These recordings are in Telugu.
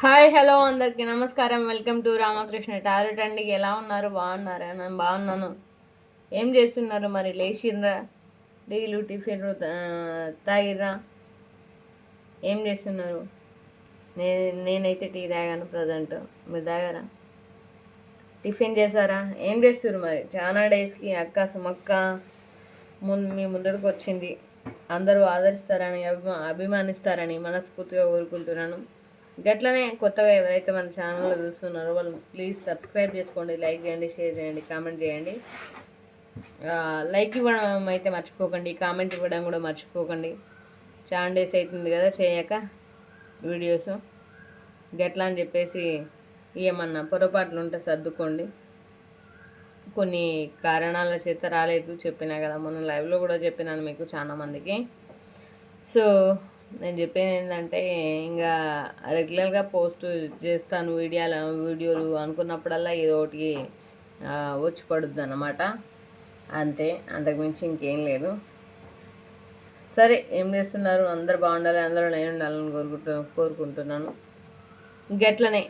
హాయ్ హలో అందరికీ నమస్కారం. వెల్కమ్ టు రామకృష్ణ టారెట్ అండి. ఎలా ఉన్నారు? బాగున్నారా? నేను బాగున్నాను. ఏం చేస్తున్నారు మరి? లేచిండ్రా డీలు టిఫిన్ తాగిర్రా? ఏం చేస్తున్నారు? నేను నేనైతే టీ తాగాను ప్రజెంట్. మీరు తాగారా? టిఫిన్ చేశారా? ఏం చేస్తున్నారు మరి? చాలా డేస్కి అక్క సుమక్క ముందు మీ ముందరకు వచ్చింది అందరూ ఆదరిస్తారని అభిమా అభిమానిస్తారని మనస్ఫూర్తిగా కోరుకుంటున్నాను. గట్లనే కొత్తగా ఎవరైతే మన ఛానల్లో చూస్తున్నారో వాళ్ళు ప్లీజ్ సబ్స్క్రైబ్ చేసుకోండి లైక్ చేయండి షేర్ చేయండి కామెంట్ చేయండి. లైక్ ఇవ్వడం అయితే మర్చిపోకండి కామెంట్ ఇవ్వడం కూడా మర్చిపోకండి. చాలా డేస్ అవుతుంది కదా చేయక వీడియోస్ గట్లా అని చెప్పేసి ఏమన్నా పొరపాట్లు ఉంటే సర్దుకోండి. కొన్ని కారణాల చేత రాలేదు చెప్పినా కదా మొన్న లైవ్లో కూడా చెప్పినాను మీకు చాలా మందికి. సో నేను చెప్పేది ఏంటంటే ఇంకా రెగ్యులర్గా పోస్ట్ చేస్తాను వీడియోలు వీడియోలు అనుకున్నప్పుడల్లా ఏదో ఒకటి వచ్చి పడుద్ది అన్నమాట అంతే అంతకుమించి ఇంకేం లేదు. సరే ఏం చేస్తున్నారు? అందరు బాగుండాలి అందరూ నేను ఉండాలని కోరుకుంటు కోరుకుంటున్నాను. ఇంకెట్లనే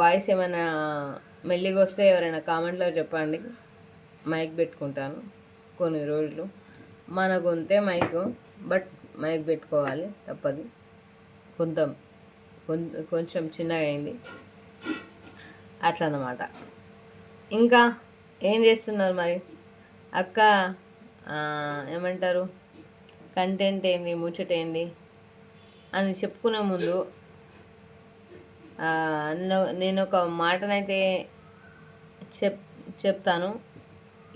వాయిస్ ఏమైనా మెల్లిగా వస్తే ఎవరైనా కామెంట్లో చెప్పండి. మైక్ పెట్టుకుంటాను కొన్ని రోజులు. మన ఉంటే మైక్ బట్ మైక్ పెట్టుకోవాలి తప్పదు. కొంత కొంచెం చిన్నగా అయింది. అట్లా అన్నమాట ఇంకా ఏం చేస్తున్నారు మరి? అక్క ఏమంటారు? కంటెంట్ ఏంది ముచ్చట ఏంది? అని చెప్పుకునే ముందు నేను ఒక మాటనైతే చెప్ చెప్తాను.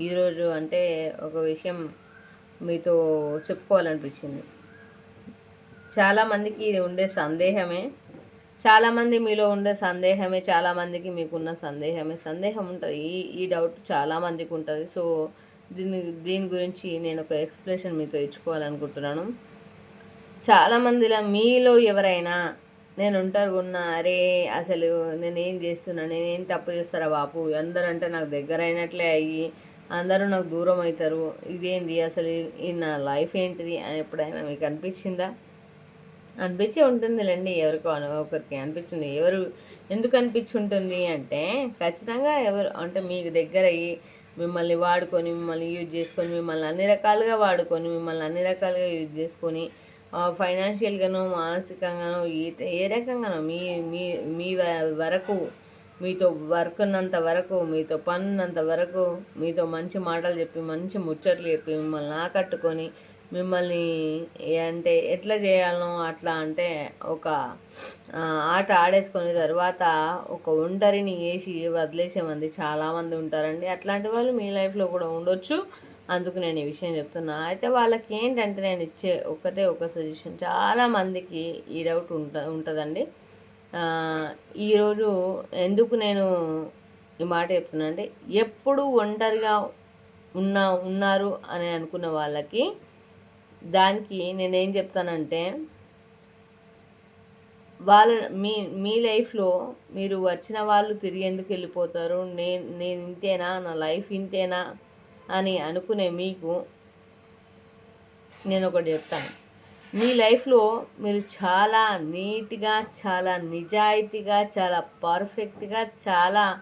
ఈరోజు అంటే ఒక విషయం మీతో చెప్పుకోవాలనిపించింది చాలామందికి ఇది ఉండే సందేహమే. చాలామంది మీలో ఉండే సందేహమే చాలామందికి మీకున్న సందేహమే. సందేహం ఉంటుంది. ఈ ఈ డౌట్ చాలామందికి ఉంటుంది. సో దీని దీని గురించి నేను ఒక ఎక్స్ప్రెషన్ మీతో ఇచ్చుకోవాలనుకుంటున్నాను. చాలామందిలో మీలో ఎవరైనా నేను ఉంటారు ఉన్నా అరే అసలు నేనేం చేస్తున్నా నేనేం తప్పు చేస్తారా బాపు? అందరూ అంటే నాకు దగ్గర అయినట్లే అయ్యి అందరూ నాకు దూరం అవుతారు ఇదేంటి అసలు ఈ నా లైఫ్ ఏంటిది? అని ఎప్పుడైనా మీకు అనిపించిందా? అనిపించి ఉంటుందిలేండి ఎవరికో ఒకరికి అనిపించింది ఎవరు ఎందుకు అనిపించి ఉంటుంది అంటే ఖచ్చితంగా ఎవరు అంటే మీకు దగ్గర అయ్యి మిమ్మల్ని వాడుకొని మిమ్మల్ని యూజ్ చేసుకొని మిమ్మల్ని అన్ని రకాలుగా వాడుకొని మిమ్మల్ని అన్ని రకాలుగా యూజ్ చేసుకొని ఫైనాన్షియల్గానో మానసికంగానో ఏ రకంగానో మీ మీ మీ వరకు మీతో వర్క్ ఉన్నంత వరకు మీతో పని వరకు మీతో మంచి మాటలు చెప్పి మంచి ముచ్చట్లు చెప్పి మిమ్మల్ని ఆకట్టుకొని మిమ్మల్ని అంటే ఎట్లా చేయాలనో అట్లా అంటే ఒక ఆట ఆడేసుకుని తర్వాత ఒక ఒంటరిని వేసి వదిలేసే మంది చాలామంది ఉంటారండి. అట్లాంటి వాళ్ళు మీ లైఫ్లో కూడా ఉండొచ్చు. అందుకు నేను ఈ విషయం చెప్తున్నా. అయితే వాళ్ళకి ఏంటంటే నేను ఇచ్చే ఒకటే ఒక సజెషన్ చాలామందికి ఈ డౌట్ ఉంట ఉంటుందండి. ఈరోజు ఎందుకు నేను ఈ మాట చెప్తున్నా అంటే ఎప్పుడు ఒంటరిగా ఉన్నా ఉన్నారు అని అనుకున్న వాళ్ళకి దానికి నేనేం చెప్తానంటే వాళ్ళ మీ మీ లైఫ్లో మీరు వచ్చిన వాళ్ళు తిరిగి ఎందుకు వెళ్ళిపోతారు? నేను నేను ఇంతేనా? నా లైఫ్ ఇంతేనా? అని అనుకునే మీకు నేను ఒకటి చెప్తాను. మీ లైఫ్లో మీరు చాలా నీట్గా చాలా నిజాయితీగా చాలా పర్ఫెక్ట్గా చాలా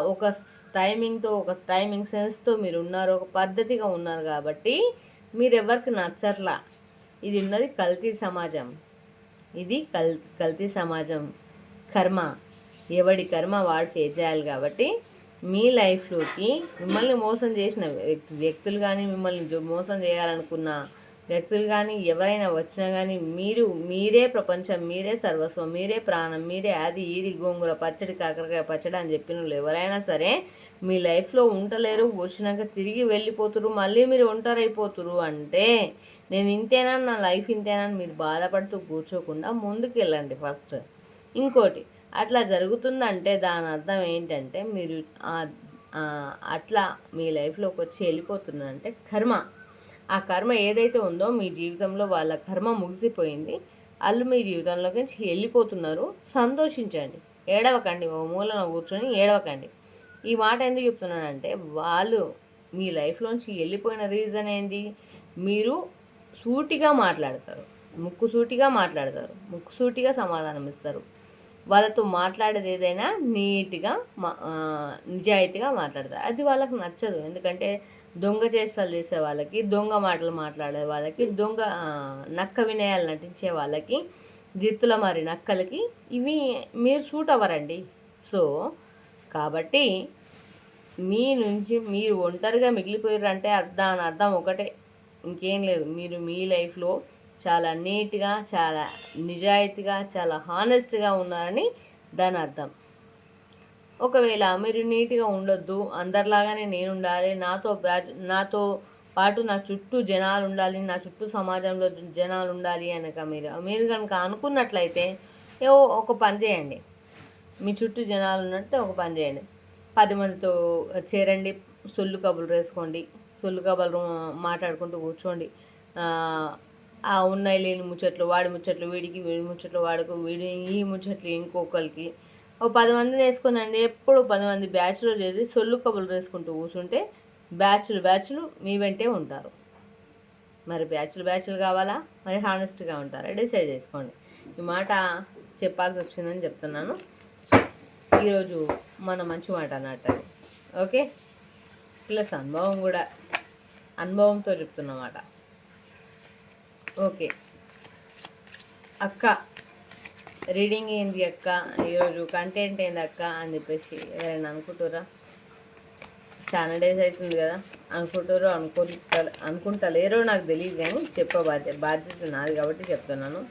ఒక టైమింగ్తో ఒక టైమింగ్ సెన్స్తో మీరు ఉన్నారు ఒక పద్ధతిగా ఉన్నారు కాబట్టి మీరెవరికి నచ్చర్లా? నచ్చట్లా ఇది ఉన్నది కల్తీ సమాజం. ఇది కల్ కల్తీ సమాజం. కర్మ. ఎవడి కర్మ వాడు ఫేస్ చేయాలి కాబట్టి మీ లైఫ్లోకి మిమ్మల్ని మోసం చేసిన వ్యక్తులు కానీ మిమ్మల్ని మోసం చేయాలనుకున్న వ్యక్తులు కానీ ఎవరైనా వచ్చినా కానీ మీరు మీరే ప్రపంచం మీరే సర్వస్వం మీరే ప్రాణం మీరే అది ఇది గోంగూర పచ్చడి కాకరకాయ పచ్చడి అని చెప్పిన వాళ్ళు ఎవరైనా సరే మీ లైఫ్లో ఉండలేరు వచ్చినాక తిరిగి వెళ్ళిపోతురు మళ్ళీ మీరు ఒంటరైపోతురు అంటే నేను ఇంతేనా నా లైఫ్ ఇంతేనా అని మీరు బాధపడుతూ కూర్చోకుండా ముందుకు వెళ్ళండి ఫస్ట్. ఇంకోటి అట్లా జరుగుతుందంటే దాని అర్థం ఏంటంటే మీరు అట్లా మీ లైఫ్లోకి వచ్చి వెళ్ళిపోతుందంటే కర్మ. ఆ కర్మ ఏదైతే ఉందో మీ జీవితంలో వాళ్ళ కర్మ ముగిసిపోయింది. వాళ్ళు మీ జీవితంలోకి నుంచి వెళ్ళిపోతున్నారు. సంతోషించండి. ఏడవకండి. ఓ మూలన కూర్చొని ఏడవకండి. ఈ మాట ఎందుకు చెప్తున్నానంటే వాళ్ళు మీ లైఫ్లోంచి వెళ్ళిపోయిన రీజన్ ఏంటి మీరు సూటిగా మాట్లాడతారు. ముక్కు సూటిగా మాట్లాడతారు. ముక్కు సూటిగా సమాధానం ఇస్తారు. వాళ్ళతో మాట్లాడేది ఏదైనా నీట్గా మా నిజాయితీగా మాట్లాడతారు. అది వాళ్ళకి నచ్చదు. ఎందుకంటే దొంగ చేష్టలు చేసే వాళ్ళకి దొంగ మాటలు మాట్లాడే వాళ్ళకి దొంగ నక్క వినయాలు నటించే వాళ్ళకి జిత్తుల మరి నక్కలకి ఇవి మీరు సూట్ అవ్వరండి. సో కాబట్టి మీ నుంచి మీరు ఒంటరిగా మిగిలిపోయారంటే అర్థం అర్థం ఒకటే. ఇంకేం లేదు. మీరు మీ లైఫ్లో చాలా నీట్గా చాలా నిజాయితీగా చాలా హానెస్ట్గా ఉన్నారని దాని అర్థం. ఒకవేళ మీరు నీట్గా ఉండొద్దు అందరిలాగానే నేను ఉండాలి నాతో నాతో పాటు నా చుట్టూ జనాలు ఉండాలి నా చుట్టూ సమాజంలో జనాలు ఉండాలి అనక మీరు మీరు కనుక అనుకున్నట్లయితే ఏవో ఒక పని చేయండి. మీ చుట్టూ జనాలు ఉన్నట్టు ఒక పని చేయండి. పది మందితో చేరండి సొల్లు కబులు వేసుకోండి సొల్లు కబులు మాట్లాడుకుంటూ కూర్చోండి. ఆ, ఉన్నాయి లేని ముచ్చట్లు వాడి ముచ్చట్లు వీడికి వీడి ముచ్చట్లు వాడుకు వీడి ఈ ముచ్చట్లు ఇంకొకరికి. ఓ పది మందిని వేసుకునండి ఎప్పుడు పది మంది బ్యాచ్లో చేసి సొల్లు కబులు వేసుకుంటూ కూర్చుంటే బ్యాచ్లు బ్యాచ్లు మీ వెంటే ఉంటారు. మరి బ్యాచ్లు బ్యాచ్లు కావాలా? మరి హానెస్ట్గా ఉంటారా? డిసైడ్ చేసుకోండి. ఈ మాట చెప్పాల్సి వచ్చిందని చెప్తున్నాను. ఈరోజు మన మంచి మాట అన్నట్టు అది. ఓకే? ప్లస్ అనుభవం కూడా అనుభవంతో చెప్తున్నమాట ఓకే. అక్క రీడింగ్ ఏంది అక్క? ఈరోజు కంటెంట్ ఏంది అక్క? అని చెప్పేసి ఎవరైనా అనుకుంటారా చాలా డేస్ అవుతుంది కదా అనుకుంటారో అనుకుంటా అనుకుంటలేరో నాకు తెలియదు కానీ చెప్ప బాధ్యత బాధ్యత నాది కాబట్టి చెప్తున్నాను.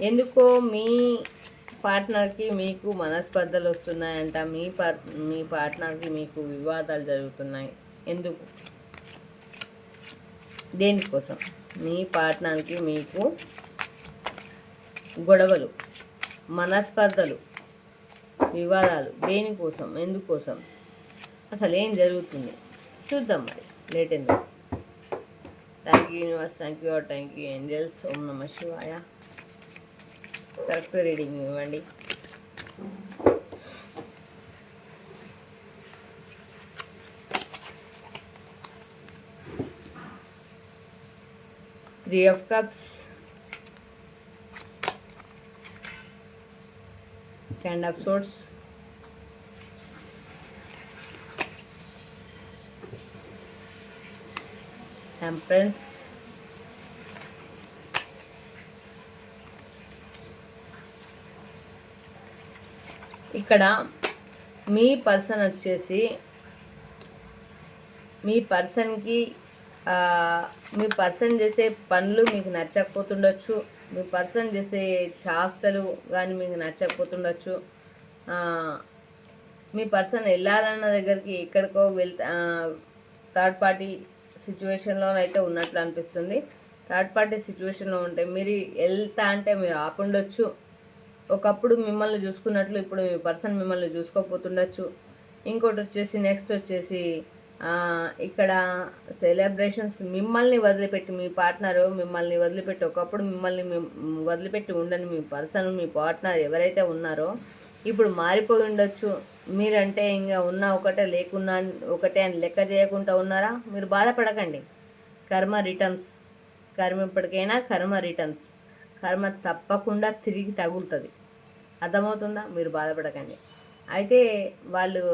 ఎందుకో మీ పార్ట్నర్కి మీకు మనస్పర్ధలు వస్తున్నాయంట మీ పార్ మీ పార్ట్నర్కి మీకు వివాదాలు జరుగుతున్నాయి. ఎందుకు? దేనికోసం? మీ పాటనానికి మీకు గొడవలు మనస్పర్ధలు వివాదాలు దేనికోసం ఎందుకోసం? అసలు ఏం జరుగుతుంది? చూద్దాం మరి. లేట్ ఎందుకు thank you universe thank you thank you angels ఓం నమ శివాయ కరెక్ట్ రీడింగ్ ఇవ్వండి three of cups ten of swords empress ఇక్కడ మీ పర్సన్ వచ్చేసి మీ పర్సన్కి మీ పర్సన్ చేసే పనులు మీకు నచ్చకపోతుండొచ్చు. మీ పర్సన్ చేసే చాస్టలు కానీ మీకు నచ్చకపోతుండొచ్చు. మీ పర్సన్ వెళ్ళాలన్న దగ్గరికి ఎక్కడికో వెళ్తా థర్డ్ పార్టీ సిచ్యువేషన్లో అయితే ఉన్నట్లు అనిపిస్తుంది. థర్డ్ పార్టీ సిచ్యువేషన్లో ఉంటే మీరు వెళ్తా అంటే మీరు ఆపుండొచ్చు. ఒకప్పుడు మిమ్మల్ని చూసుకున్నట్లు ఇప్పుడు మీ పర్సన్ మిమ్మల్ని చూసుకోకపోతుండొచ్చు ఇంకోటి వచ్చేసి నెక్స్ట్ వచ్చేసి ఇక్కడ సెలబ్రేషన్స్ మిమ్మల్ని వదిలిపెట్టి మీ పార్ట్నర్ మిమ్మల్ని వదిలిపెట్టి ఒకప్పుడు మిమ్మల్ని వదిలిపెట్టి ఉండని మీ పర్సన్ మీ పార్ట్నర్ ఎవరైతే ఉన్నారో ఇప్పుడు మారిపోయి ఉండొచ్చు. మీరంటే ఇంకా ఉన్న ఒకటే లేకున్నా ఒకటే అని లెక్క చేయకుండా ఉన్నారా? మీరు బాధపడకండి. కర్మ రిటర్న్స్ కర్మ ఇప్పటికైనా కర్మ రిటర్న్స్ కర్మ తప్పకుండా తిరిగి తగులుతుంది. అర్థమవుతుందా? మీరు బాధపడకండి. అయితే వాళ్ళు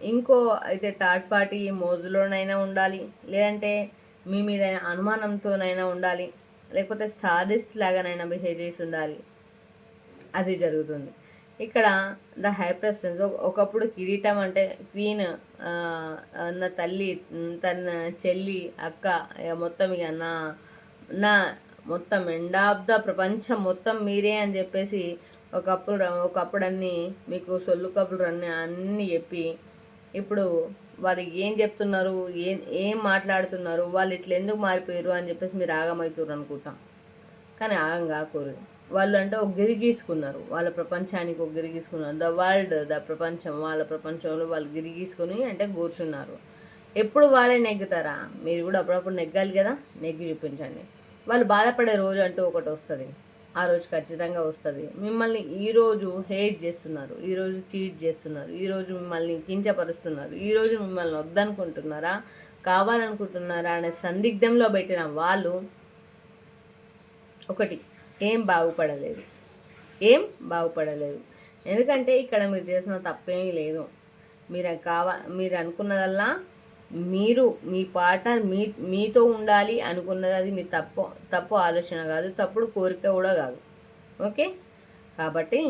ఇంకో అయితే థర్డ్ పార్టీ మోజులోనైనా ఉండాలి లేదంటే మీ మీద అనుమానంతోనైనా ఉండాలి లేకపోతే సాడిస్ట్ లాగానైనా బిహేవ్ చేసి ఉండాలి. అది జరుగుతుంది. ఇక్కడ ద హైప్రెస్టెన్స్ ఒకప్పుడు కిరీటం అంటే క్వీన్ నా తల్లి తన చెల్లి అక్క ఇక మొత్తం ఇక నా నా మొత్తం ఎండ్ ఆఫ్ ద ప్రపంచం మొత్తం మీరే అని చెప్పేసి ఒకప్పుడు ఒకప్పుడు అన్ని మీకు సొల్లు కప్పులు అన్ని అన్నీ చెప్పి ఇప్పుడు వాళ్ళు ఏం చెప్తున్నారు ఏం ఏం మాట్లాడుతున్నారు వాళ్ళు ఇట్లా ఎందుకు మారిపోయారు అని చెప్పేసి మీరు ఆగమవుతారు అనుకుంటాం. కానీ ఆగం కాకూరు వాళ్ళు అంటే ఒక గిరి గీసుకున్నారు. వాళ్ళ ప్రపంచానికి ఒక గిరి గీసుకున్నారు. ద వరల్డ్ ద ప్రపంచం వాళ్ళ ప్రపంచంలో వాళ్ళు గిరి గీసుకుని అంటే కూర్చున్నారు. ఎప్పుడు వాళ్ళే నెగ్గుతారా? మీరు కూడా అప్పుడప్పుడు నెగ్గాలి కదా? నెగ్గి చూపించండి. వాళ్ళు బాధపడే రోజు అంటూ ఒకటి వస్తుంది. ఆ రోజు ఖచ్చితంగా వస్తుంది. మిమ్మల్ని ఈరోజు హేట్ చేస్తున్నారు ఈరోజు చీట్ చేస్తున్నారు ఈరోజు మిమ్మల్ని కించపరుస్తున్నారు ఈరోజు మిమ్మల్ని వద్దనుకుంటున్నారా కావాలనుకుంటున్నారా అనే సందిగ్ధంలో పెట్టిన వాళ్ళు ఒకటి ఏం బాగుపడలేదు. ఏం బాగుపడలేదు. ఎందుకంటే ఇక్కడ మీరు చేసిన తప్పేమీ లేదు. మీరు కావా మీరు అనుకున్నదల్లా మీరు మీ పార్ట్నర్ మీ మీతో ఉండాలి అనుకున్నది అది మీ తప్పు తప్పు ఆలోచన కాదు తప్పుడు కోరిక కూడా కాదు. ఓకే? కాబట్టి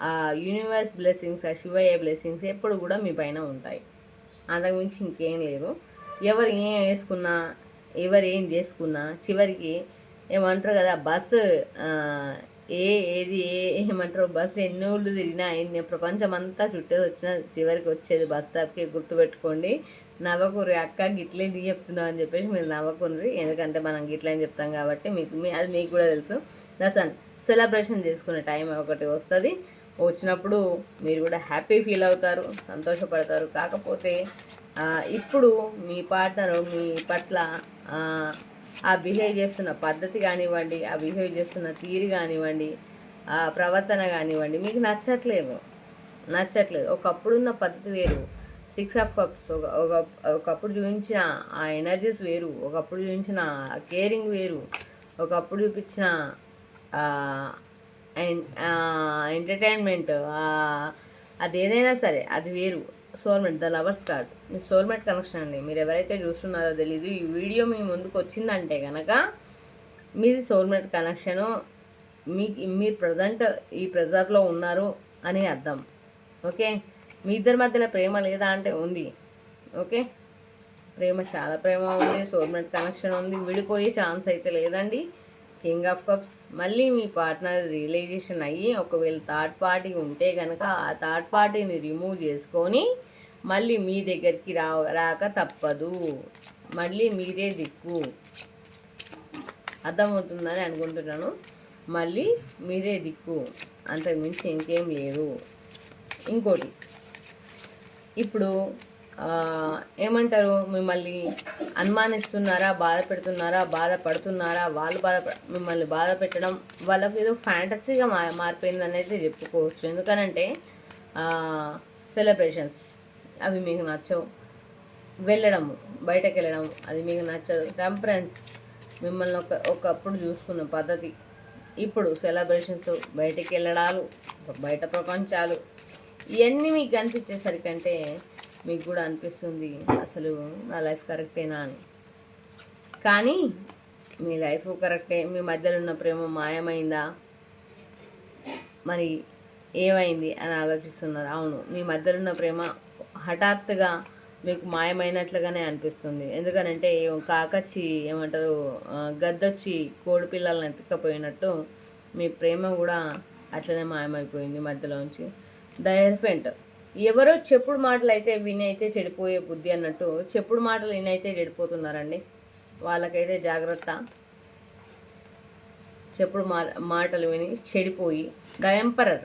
ఆ యూనివర్స్ బ్లెస్సింగ్స్ ఆ శివయ్య బ్లెస్సింగ్స్ ఎప్పుడు కూడా మీ పైన ఉంటాయి. అంతకుమించి ఇంకేం లేదు ఎవరు ఏం వేసుకున్నా ఎవరు ఏం చేసుకున్నా చివరికి ఏమంటారు కదా బస్సు ఏ ఏది ఏ ఏమంటారు బస్సు ఎన్ని ఊళ్ళు తిరిగినా ఎన్ని ప్రపంచం అంతా చుట్టేది వచ్చిన చివరికి వచ్చేది బస్ స్టాప్కి గుర్తుపెట్టుకోండి. నవ్వకూరి అక్క గిట్లే ది చెప్తున్నావు అని చెప్పేసి మీరు నవ్వకూరి ఎందుకంటే మనం గిట్లే అని చెప్తాం కాబట్టి మీకు మీ అది మీకు కూడా తెలుసు. దసన్ సెలబ్రేషన్ చేసుకునే టైం ఒకటి వస్తుంది. వచ్చినప్పుడు మీరు కూడా హ్యాపీ ఫీల్ అవుతారు సంతోషపడతారు. కాకపోతే ఇప్పుడు మీ పార్ట్నర్ మీ పట్ల ఆ, ఆ బిహేవ్ చేస్తున్న పద్ధతి కానివ్వండి ఆ బిహేవ్ చేస్తున్న తీరు కానివ్వండి ఆ ప్రవర్తన కానివ్వండి మీకు నచ్చట్లేదు. నచ్చట్లేదు. ఒకప్పుడున్న పద్ధతి వేరు. Six of cups. ఒక ఒక- ఒకప్పుడు చూపించిన ఆ ఎనర్జీస్ వేరు ఒకప్పుడు చూపించిన కేరింగ్ వేరు ఒకప్పుడు చూపించిన ఎంటర్టైన్మెంట్ అది ఏదైనా సరే అది వేరు. Soulmate the lovers card. Me soulmate connection అండి. మీరు ఎవరైతే చూస్తున్నారో తెలీదు ఈ వీడియో మీ ముందుకు వచ్చిందంటే కనుక మీది సోల్మేట్ కనెక్షను మీ మీరు ప్రజెంట్ ఈ ప్రెజర్లో ఉన్నారు అని అర్థం. ఓకే? మీ ఇద్దరి మధ్యన ప్రేమ లేదా అంటే ఉంది. ఓకే? ప్రేమ చాలా ప్రేమ ఉంది. సోల్మేట్ కనెక్షన్ ఉంది. విడిపోయే ఛాన్స్ అయితే లేదండి. కింగ్ ఆఫ్ కప్స్ మళ్ళీ మీ పార్ట్నర్ రియలైజేషన్ అయ్యి ఒకవేళ థర్డ్ పార్టీ ఉంటే కనుక ఆ థర్డ్ పార్టీని రిమూవ్ చేసుకొని మళ్ళీ మీ దగ్గరికి రా రాక తప్పదు. మళ్ళీ మీరే దిక్కు. అర్థమవుతుందని అనుకుంటున్నాను. మళ్ళీ మీరే దిక్కు. అంతకుమించి ఇంకేం లేదు. ఇంకోటి. ఇప్పుడు ఏమంటారు? మిమ్మల్ని అనుమానిస్తున్నారా? బాధ పెడుతున్నారా బాధ పడుతున్నారా వాళ్ళు బాధ మిమ్మల్ని బాధ పెట్టడం వాళ్ళకు ఏదో ఫ్యాంటసీగా మా మారిపోయింది అనేది చెప్పుకోవచ్చు. ఎందుకనంటే సెలబ్రేషన్స్ అవి మీకు నచ్చవు. వెళ్ళడము బయటకు వెళ్ళడం అది మీకు నచ్చదు. టెంపరెన్స్ మిమ్మల్ని ఒక ఒకప్పుడు చూసుకున్న పద్ధతి. ఇప్పుడు సెలబ్రేషన్స్ బయటికి వెళ్ళడాలు బయట ప్రపంచాలు ఇవన్నీ మీకు కనిపించేసరికంటే మీకు కూడా అనిపిస్తుంది. అసలు నా లైఫ్ కరెక్టేనా అని. కానీ మీ లైఫ్ కరెక్టే మీ మధ్యలో ఉన్న ప్రేమ మాయమైందా? మరి ఏమైంది అని ఆలోచిస్తున్నారు. అవును మీ మధ్యలో ఉన్న ప్రేమ హఠాత్తుగా మీకు మాయమైనట్లుగానే అనిపిస్తుంది. ఎందుకనంటే కాకచ్చి ఏమంటారు గద్దొచ్చి కోడి పిల్లల్ని ఎత్తుకపోయినట్టు మీ ప్రేమ కూడా అట్లనే మాయమైపోయింది మధ్యలోంచి ద ఎలిఫెంట్ ఎవరో చెప్పుడు మాటలు అయితే వినైతే చెడిపోయే బుద్ధి అన్నట్టు చెప్పుడు మాటలు వినైతే చెడిపోతున్నారండి. వాళ్ళకైతే జాగ్రత్త. చెప్పుడు మా మాటలు విని చెడిపోయి ద ఎంపరర్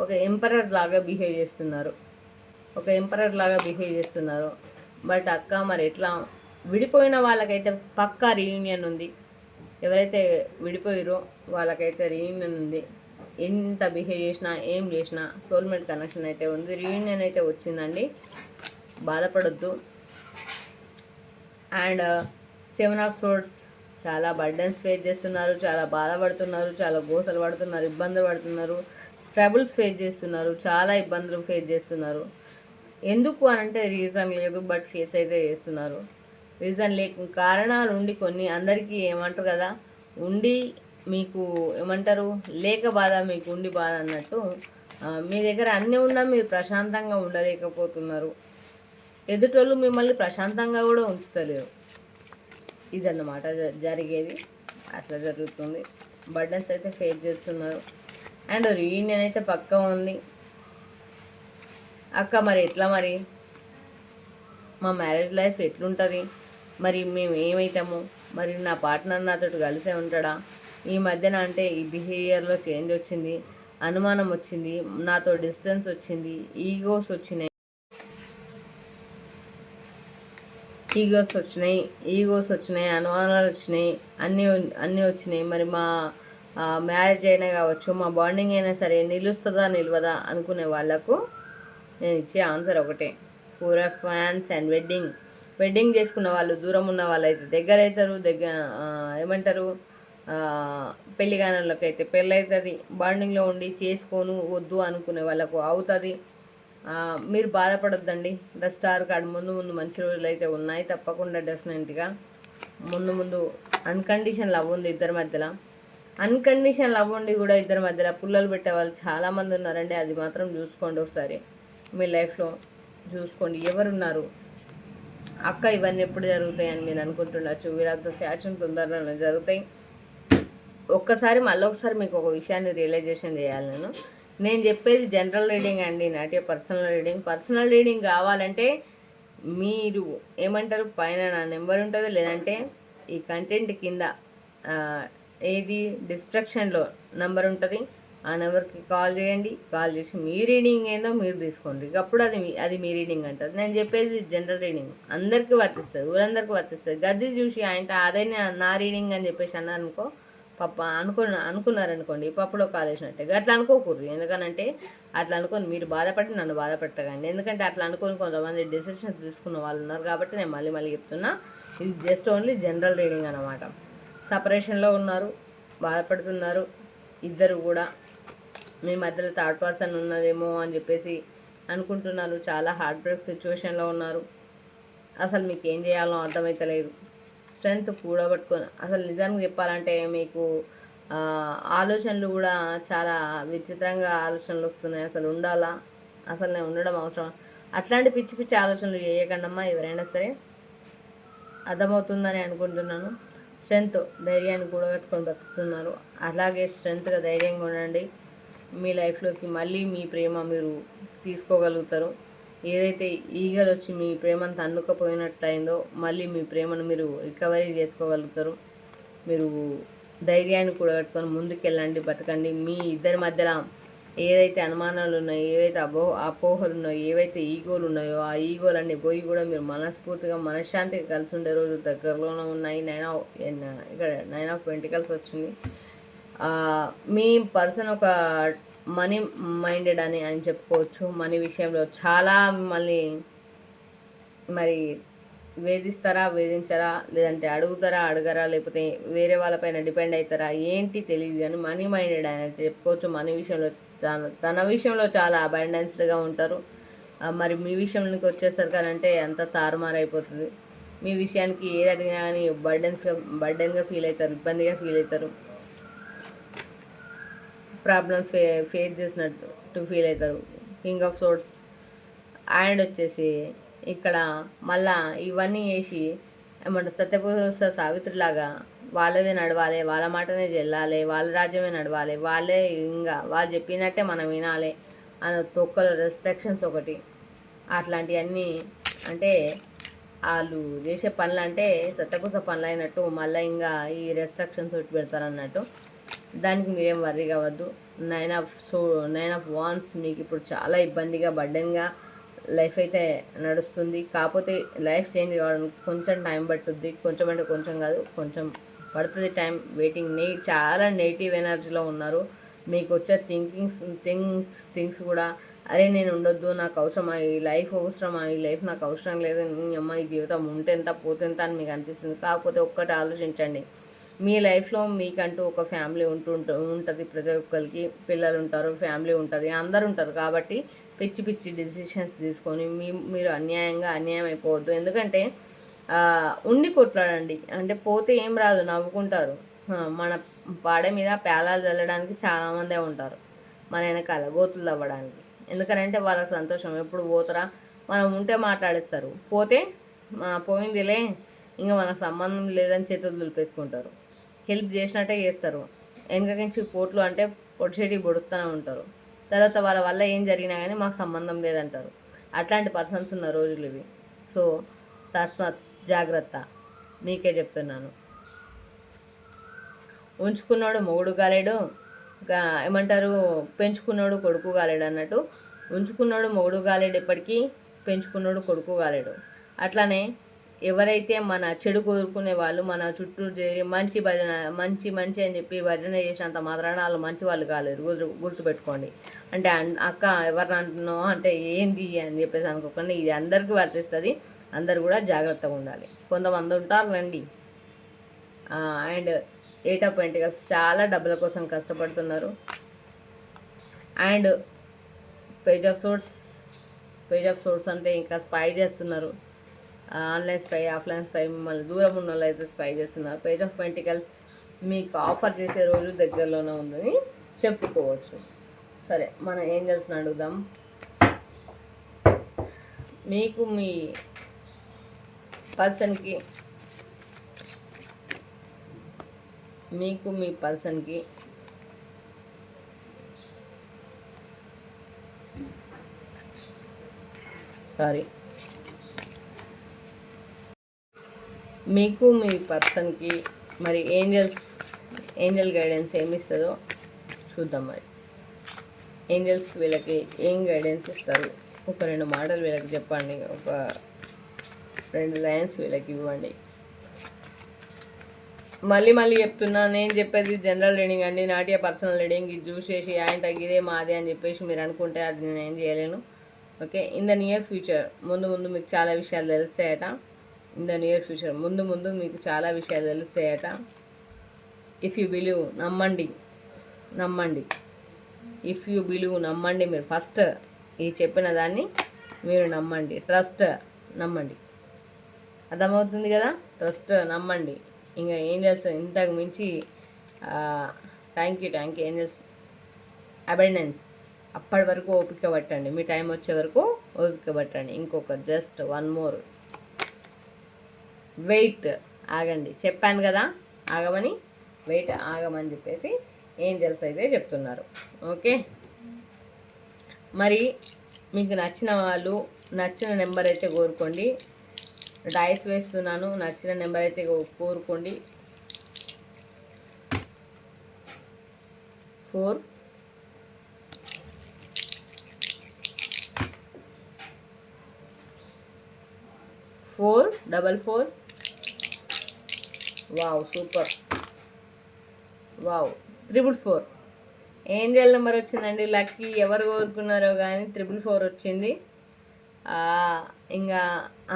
ఒక ఎంపరర్ లాగా బిహేవ్ చేస్తున్నారు. ఒక ఎంపరర్ లాగా బిహేవ్ చేస్తున్నారు. బట్ అక్క మరి ఎట్లా? విడిపోయిన వాళ్ళకైతే పక్కా రీయూనియన్ ఉంది. ఎవరైతే విడిపోయారో వాళ్ళకైతే రీయూనియన్ ఉంది. ఎంత బిహేవ్ చేసినా ఏం చేసినా సోల్మేట్ కనెక్షన్ అయితే ఉంది. రీయూనియన్ అయితే వచ్చిందండి. బాధపడొద్దు. అండ్ సెవెన్ ఆఫ్ సోర్స్ చాలా బర్డెన్స్ ఫేస్ చేస్తున్నారు. చాలా బాధపడుతున్నారు. చాలా గోసలు పడుతున్నారు. ఇబ్బందులు పడుతున్నారు. స్ట్రబుల్స్ ఫేస్ చేస్తున్నారు. చాలా ఇబ్బందులు ఫేస్ చేస్తున్నారు. ఎందుకు అని అంటే రీజన్ లేదు. బట్ ఫేస్ అయితే చేస్తున్నారు. రీజన్ లేక కారణాలు ఉండి కొన్ని అందరికీ ఏమంటారు కదా? ఉండి మీకు ఏమంటారు? లేక బాధ మీకు ఉండి బాధ అన్నట్టు మీ దగ్గర అన్నీ ఉన్నా మీరు ప్రశాంతంగా ఉండలేకపోతున్నారు. ఎదుటోళ్ళు మిమ్మల్ని ప్రశాంతంగా కూడా ఉంచుతలేరు. ఇదన్నమాట జ- జరిగేది. అట్లా జరుగుతుంది. బర్డన్స్ అయితే ఫేస్ చేస్తున్నారు. అండ్ రీయూనియన్ అయితే పక్కా ఉంది. అక్క మరి ఎట్లా మరి? మా మ్యారేజ్ లైఫ్ ఎట్లుంటుంది? మరి మేము ఏమవుతాము మరి నా పార్ట్నర్ నాతో కలిసే ఉంటాడా? ఈ మధ్యన అంటే ఈ బిహేవియర్లో చేంజ్ వచ్చింది అనుమానం వచ్చింది నాతో డిస్టెన్స్ వచ్చింది ఈగోస్ వచ్చినాయి. ఈగోస్ వచ్చినాయి ఈగోస్ వచ్చినాయి అనుమానాలు వచ్చినాయి అన్నీ అన్నీ వచ్చినాయి. మరి మా మ్యారేజ్ అయినా కావచ్చు మా బాండింగ్ అయినా సరే నిలుస్తుందా నిలవదా అనుకునే వాళ్ళకు నేను ఇచ్చే ఆన్సర్ ఒకటే. ఫోర్ ఆఫ్ ఫ్యాన్స్ అండ్ వెడ్డింగ్ వెడ్డింగ్ చేసుకున్న వాళ్ళు దూరం ఉన్న వాళ్ళు అయితే దగ్గర అవుతారు దగ్గర ఏమంటారు? పెళ్ళి అయితే పెళ్ళి అవుతుంది బాండింగ్లో ఉండి చేసుకోను వద్దు అనుకునే వాళ్ళకు అవుతుంది. మీరు బాధపడొద్దండి. ద స్టార్ కార్డ్ ముందు ముందు మంచి రోజులు అయితే ఉన్నాయి తప్పకుండా డెఫినెట్గా ముందు ముందు అన్కండిషన్ లవ్ ఉంది ఇద్దరి మధ్యలో. అన్కండిషన్ లవ్ ఉండి కూడా ఇద్దరి మధ్యలో పుల్లలు పెట్టే వాళ్ళు చాలామంది ఉన్నారండి. అది మాత్రం చూసుకోండి ఒకసారి. మీ లైఫ్లో చూసుకోండి. ఎవరున్నారు? అక్క ఇవన్నీ ఎప్పుడు జరుగుతాయి అని మీరు అనుకుంటుండొచ్చు. వీళ్ళతో ఫ్యాషన్ తొందరలో జరుగుతాయి. ఒక్కసారి మళ్ళీ ఒకసారి మీకు ఒక విషయాన్ని రియలైజేషన్ చేయాలి నేను. నేను చెప్పేది జనరల్ రీడింగ్ అండి నాటి పర్సనల్ రీడింగ్. పర్సనల్ రీడింగ్ కావాలంటే మీరు ఏమంటారు పైన నా నెంబర్ ఉంటుంది లేదంటే ఈ కంటెంట్ కింద ఏది డిస్ట్రక్షన్లో నెంబర్ ఉంటుంది ఆ నెంబర్కి కాల్ చేయండి. కాల్ చేసి మీ రీడింగ్ ఏందో మీరు తీసుకోండి. అప్పుడు అది మీ అది మీ రీడింగ్ అంటారు. నేను చెప్పేది జనరల్ రీడింగ్. అందరికీ వర్తిస్తుంది ఊరందరికీ వర్తిస్తుంది. గది చూసి ఆయన అదే నా- నా రీడింగ్ అని చెప్పేసి అన్నారు అనుకో పప్ప అనుకున్న అనుకున్నారనుకోండి పప్పులో కాలేసినట్టే. అట్లా అనుకోకూడదు. ఎందుకనంటే అట్లా అనుకొని మీరు బాధపడి నన్ను బాధపెట్టకండి. ఎందుకంటే అట్లా అనుకొని కొంతమంది డెసిషన్స్ తీసుకున్న వాళ్ళు ఉన్నారు కాబట్టి నేను మళ్ళీ మళ్ళీ చెప్తున్నా ఇది జస్ట్ ఓన్లీ జనరల్ రీడింగ్ అనమాట సపరేషన్లో ఉన్నారు బాధపడుతున్నారు ఇద్దరు కూడా మీ మధ్యలో థర్డ్ పర్సన్ ఉన్నదేమో అని చెప్పేసి అనుకుంటున్నారు. చాలా హార్డ్ బ్రేక్ సిచ్యువేషన్లో ఉన్నారు. అసలు మీకు ఏం చేయాలో అర్థమైతలేదు. స్ట్రెంగ్త్ కూడబట్టుకొని అసలు నిజానికి చెప్పాలంటే మీకు ఆలోచనలు కూడా చాలా విచిత్రంగా ఆలోచనలు వస్తున్నాయి. అసలు ఉండాలా? అసలు నేను ఉండడం అవసరం. అట్లాంటి పిచ్చి పిచ్చి ఆలోచనలు చేయకండమ్మా ఎవరైనా సరే. అర్థమవుతుందని అనుకుంటున్నాను. స్ట్రెంత్ ధైర్యాన్ని కూడగట్టుకొని బతుకుతున్నారు. అలాగే స్ట్రెంత్గా ధైర్యంగా ఉండండి. మీ లైఫ్లోకి మళ్ళీ మీ ప్రేమ మీరు తీసుకోగలుగుతారు. ఏదైతే ఈగలు వచ్చి మీ ప్రేమను తన్నుకపోయినట్లయిందో మళ్ళీ మీ ప్రేమను మీరు రికవరీ చేసుకోగలుగుతారు. మీరు ధైర్యాన్ని కూడగట్టుకొని ముందుకెళ్ళండి బతకండి. మీ ఇద్దరి మధ్యలో ఏదైతే అనుమానాలు ఉన్నాయో ఏవైతే అపో అపోహలు ఉన్నాయో ఏవైతే ఈగోలు ఉన్నాయో ఆ ఈగోలన్నీ పోయి కూడా మీరు మనస్ఫూర్తిగా మనశ్శాంతిగా కలిసి ఉండే రోజు దగ్గరలోనే ఉన్నాయి. నైన్ ఆఫ్ ఇక్కడ నైన్ ఆఫ్ వెంటికల్స్ వచ్చింది. మీ పర్సన్ ఒక మనీ మైండెడ్ అని అని చెప్పుకోవచ్చు. మనీ విషయంలో చాలా మిమ్మల్ని మరి వేధిస్తారా వేధించరా లేదంటే అడుగుతారా అడగరా లేకపోతే వేరే వాళ్ళపైన డిపెండ్ అవుతారా ఏంటి తెలియదు. కానీ మనీ మైండెడ్ అని చెప్పుకోవచ్చు. మనీ విషయంలో చాలా తన విషయంలో చాలా అబండెన్స్డ్గా ఉంటారు. మరి మీ విషయంలోకి వచ్చేసరికి అంటే అంత తారుమారైపోతుంది. మీ విషయానికి ఏది అడిగినా కానీ బర్డెన్స్గా బర్డెన్గా ఫీల్ అవుతారు ఇబ్బందిగా ఫీల్ అవుతారు. ప్రాబ్లమ్స్ ఫే ఫేస్ చేసినట్టు ఫీల్ అవుతారు. కింగ్ ఆఫ్ సోర్ట్స్ అండ్ వచ్చేసి ఇక్కడ మళ్ళా ఇవన్నీ వేసి ఏమంటారు సత్యపురుష సావిత్రిలాగా వాళ్ళదే నడవాలి వాళ్ళ మాటనే చెల్లాలి వాళ్ళ రాజ్యమే నడవాలి వాళ్ళే ఇంకా వాళ్ళు చెప్పినట్టే మనం వినాలి అని తొక్కల రెస్ట్రిక్షన్స్ ఒకటి. అట్లాంటివన్నీ అంటే వాళ్ళు చేసే పనులు అంటే సత్యపురుష పనులు అయినట్టు మళ్ళీ ఇంకా ఈ రెస్ట్రిక్షన్స్ పెడతారు అన్నట్టు దానికి మీరేం వర్రీ కావద్దు. Nine of so nine of wands మీకు ఇప్పుడు చాలా ఇబ్బందిగా బర్డెన్గా లైఫ్ అయితే నడుస్తుంది. కాకపోతే లైఫ్ చేంజ్ కావడానికి కొంచెం టైం పట్టుద్ది. కొంచెం అంటే కొంచెం కాదు కొంచెం పడుతుంది టైం వెయిటింగ్ నే చాలా నెగిటివ్ ఎనర్జీలో ఉన్నారు. మీకు వచ్చే థింకింగ్స్ థింగ్స్ థింగ్స్ కూడా అరే నేను ఉండొద్దు నాకు అవసరమా ఈ లైఫ్ అవసరమా ఈ లైఫ్ నాకు అవసరం లేదు నీ అమ్మ ఈ జీవితం ఉంటే ఎంత పోతే ఎంత అని మీకు అనిపిస్తుంది. కాకపోతే ఒక్కటి ఆలోచించండి. మీ లైఫ్లో మీకంటూ ఒక ఫ్యామిలీ ఉంటూ ఉంటుంది. ప్రతి ఒక్కరికి పిల్లలు ఉంటారు ఫ్యామిలీ ఉంటుంది అందరు ఉంటారు. కాబట్టి పిచ్చి పిచ్చి డిసిషన్స్ తీసుకొని మీ మీరు అన్యాయంగా అన్యాయం అయిపోవద్దు. ఎందుకంటే ఉండి కొట్లాడండి. అంటే పోతే ఏం రాదు నవ్వుకుంటారు. మన పాడ మీద పేలాలు చల్లడానికి చాలామందే ఉంటారు. మన వెనకాల గోతులు తవ్వడానికి. ఎందుకనంటే వాళ్ళకి సంతోషం. ఎప్పుడు పోతారా? మనం ఉంటే మాట్లాడిస్తారు. పోతే "మా, పోయిందిలే ఇంకా మనకు సంబంధం లేదని చేతులు దులిపేసుకుంటారు. హెల్ప్ చేసినట్టే చేస్తారు. వెనక నుంచి పోట్లు అంటే పొడిచేటి పొడుస్తూనే ఉంటారు. తర్వాత వాళ్ళ వల్ల ఏం జరిగినా కానీ మాకు సంబంధం లేదంటారు. అట్లాంటి పర్సన్స్ ఉన్న రోజులు ఇవి. సో తస్మాత్ జాగ్రత్త. మీకే చెప్తున్నాను. ఉంచుకున్నాడు మొగుడు కాలేడు. ఇంకా ఏమంటారు? పెంచుకున్నాడు కొడుకు కాలేడు అన్నట్టు. ఉంచుకున్నాడు మొగుడు కాలేడు ఎప్పటికీ పెంచుకున్నాడు కొడుకు కాలేడు. అట్లానే ఎవరైతే మన చెడు కోరుకునే వాళ్ళు మన చుట్టూ చేరి మంచి భజన మంచి మంచి అని చెప్పి భజన చేసినంత మాత్రాన వాళ్ళు మంచి వాళ్ళు కాలేరు గుర్తు గుర్తుపెట్టుకోండి. అంటే అక్క ఎవరిని అంటున్నావు అంటే ఏంటి అని చెప్పేసి అనుకోకుండా ఇది అందరికీ వర్తిస్తుంది. అందరు కూడా జాగ్రత్తగా ఉండాలి. కొంతమంది ఉంటారు రండి. అండ్ ఎయిట్ ఆఫ్ పెంటికల్స్ చాలా డబ్బుల కోసం కష్టపడుతున్నారు. And page of swords page of swords అంటే ఇంకా స్పై చేస్తున్నారు. ఆన్లైన్ స్పై ఆఫ్లైన్ స్పై మిమ్మల్ని దూరం ఉన్న వాళ్ళు అయితే స్పై చేస్తున్నారు. పేజ్ ఆఫ్ పెంటికల్స్ మీకు ఆఫర్ చేసే రోజు దగ్గరలోనే ఉందని చెప్పుకోవచ్చు. సరే మనం ఏం చేసిన అడుగుదాం. మీకు మీ పర్సన్కి మీకు మీ పర్సన్కి సారీ. మీకు మీ పర్సన్కి మరి ఏంజల్స్ ఏంజల్ గైడెన్స్ ఏమి ఇస్తుందో చూద్దాం మరి. ఏంజల్స్ వీళ్ళకి ఏం గైడెన్స్ ఇస్తారు? ఒక రెండు మాటలు వీళ్ళకి చెప్పండి. ఒక రెండు లైన్స్ వీళ్ళకి ఇవ్వండి. మళ్ళీ మళ్ళీ చెప్తున్నా నేను చెప్పేది జనరల్ రీడింగ్ అండి. నాట్య పర్సనల్ రీడింగ్. ఇది చూసేసి ఆయన ఇదే మాది అని చెప్పేసి మీరు అనుకుంటే అది నేను ఏం చేయలేను. Okay? In the near future ముందు ముందు మీకు చాలా విషయాలు తెలుస్తాయట. ఇన్ ద నియర్ ఫ్యూచర్ ముందు ముందు మీకు చాలా విషయాలు తెలుస్తాయట. ఇఫ్ యూ బిలీవ్ నమ్మండి. నమ్మండి. ఇఫ్ యూ బిలీవ్ నమ్మండి మీరు. ఫస్ట్ ఈ చెప్పిన దాన్ని మీరు నమ్మండి. ట్రస్ట్ నమ్మండి. అర్థమవుతుంది కదా? ట్రస్ట్ నమ్మండి. ఇంకా ఏంజల్స్ ఇంతకు మించి thank you thank you angels abundance అప్పటి వరకు ఓపిక పట్టండి. మీ టైం వచ్చే వరకు ఓపిక పట్టండి. ఇంకొక జస్ట్ వన్ మోర్ వెయిట్ ఆగండి. చెప్పాను కదా ఆగమని వెయిట్ ఆగమని చెప్పేసి ఏంజల్స్ అయితే చెప్తున్నారు. ఓకే? మరి మీకు నచ్చిన వాళ్ళు నచ్చిన నెంబర్ అయితే కోరుకోండి. డైస్ వేస్తున్నాను నచ్చిన నెంబర్ అయితే కోరుకోండి. Four. Four double four. Wow super. Wow triple four. Angel number వచ్చిందండి లక్కీ. ఎవరు కోరుకున్నారో కానీ త్రిబుల్ ఫోర్ వచ్చింది. ఇంకా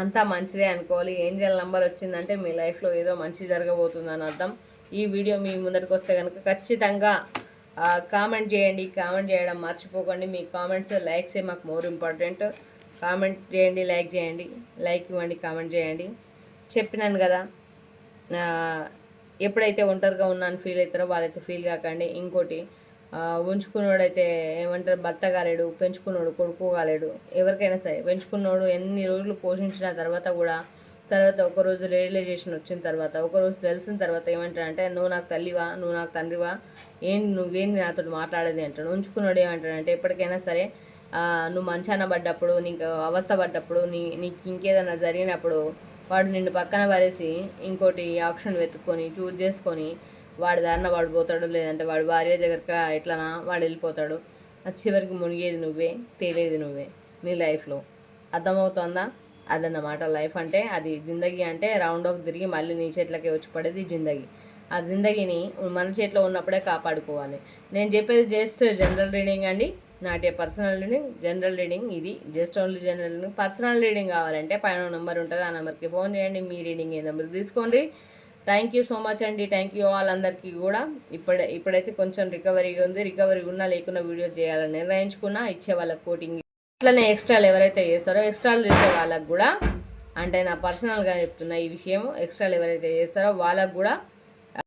అంతా మంచిదే అనుకోవాలి. ఏంజల్ నెంబర్ వచ్చిందంటే మీ లైఫ్లో ఏదో మంచి జరగబోతుందని అర్థం. ఈ వీడియో మీ ముందరికి వస్తే కనుక ఖచ్చితంగా కామెంట్ చేయండి. కామెంట్ చేయడం మర్చిపోకండి. మీ కామెంట్స్ లైక్సే మాకు మోర్ ఇంపార్టెంట్. కామెంట్ చేయండి లైక్ చేయండి. లైక్ ఇవ్వండి కామెంట్ చేయండి. చెప్పినాను కదా ఎప్పుడైతే ఒంటరిగా ఉన్నాను ఫీల్ అవుతారో వాళ్ళైతే ఫీల్ కాకండి. ఇంకోటి ఉంచుకున్నోడైతే ఏమంటారు భర్త కాలేడు పెంచుకున్నాడు కొడుకు కాలేడు ఎవరికైనా సరే పెంచుకున్నాడు ఎన్ని రోజులు పోషించిన తర్వాత కూడా తర్వాత ఒకరోజు రియలైజేషన్ వచ్చిన తర్వాత ఒకరోజు తెలిసిన తర్వాత ఏమంటాడంటే నువ్వు నాకు తల్లివా? నువ్వు నాకు తండ్రివా? ఏం నువ్వేంది నాతో మాట్లాడేది? అంటాడు. ఉంచుకున్నాడు ఏమంటాడంటే ఎప్పటికైనా సరే నువ్వు మంచాన పడ్డప్పుడు నీకు అవస్థ పడ్డప్పుడు నీ నీకు ఇంకేదైనా జరిగినప్పుడు వాడు నిన్ను పక్కన పడేసి ఇంకోటి ఆప్షన్ వెతుక్కొని చూజ్ చేసుకొని వాడి దారిన వాడు పోతాడు లేదంటే వాడి భార్య దగ్గరక ఎట్లనా వాడు వెళ్ళిపోతాడు. చివరికి మునిగేది నువ్వే తేలేది నువ్వే నీ లైఫ్లో. అర్థమవుతుందా? అదన్నమాట లైఫ్ అంటే అది జిందగీ అంటే రౌండ్ ఆఫ్ తిరిగి మళ్ళీ నీ చేతిలోకి వచ్చి పడేది జిందగీ. ఆ జిందగీని మన చేతిలో ఉన్నప్పుడే కాపాడుకోవాలి. నేను చెప్పేది జస్ట్ జనరల్ రీడింగ్ అండి. నాటి పర్సనల్ రీడింగ్ జనరల్ రీడింగ్ ఇది just only general reading. Personal reading కావాలంటే పైన నెంబర్ ఉంటుంది ఆ నెంబర్కి ఫోన్ చేయండి మీ రీడింగ్ ఏ నెంబర్ తీసుకోండి. థ్యాంక్ యూ సో మచ్ అండి. థ్యాంక్ యూ వాళ్ళందరికీ కూడా. ఇప్పుడు ఇప్పుడైతే కొంచెం రికవరీగా ఉంది. రికవరీ ఉన్నా లేకున్నా వీడియో చేయాలని నిర్ణయించుకున్నా ఇచ్చే వాళ్ళకి కోటింగ్ అట్లనే ఎక్స్ట్రాలు ఎవరైతే చేస్తారో ఎక్స్ట్రాలు చేసే వాళ్ళకు కూడా అంటే నా పర్సనల్గా చెప్తున్నా ఈ విషయం ఎక్స్ట్రాలు ఎవరైతే చేస్తారో వాళ్ళకు కూడా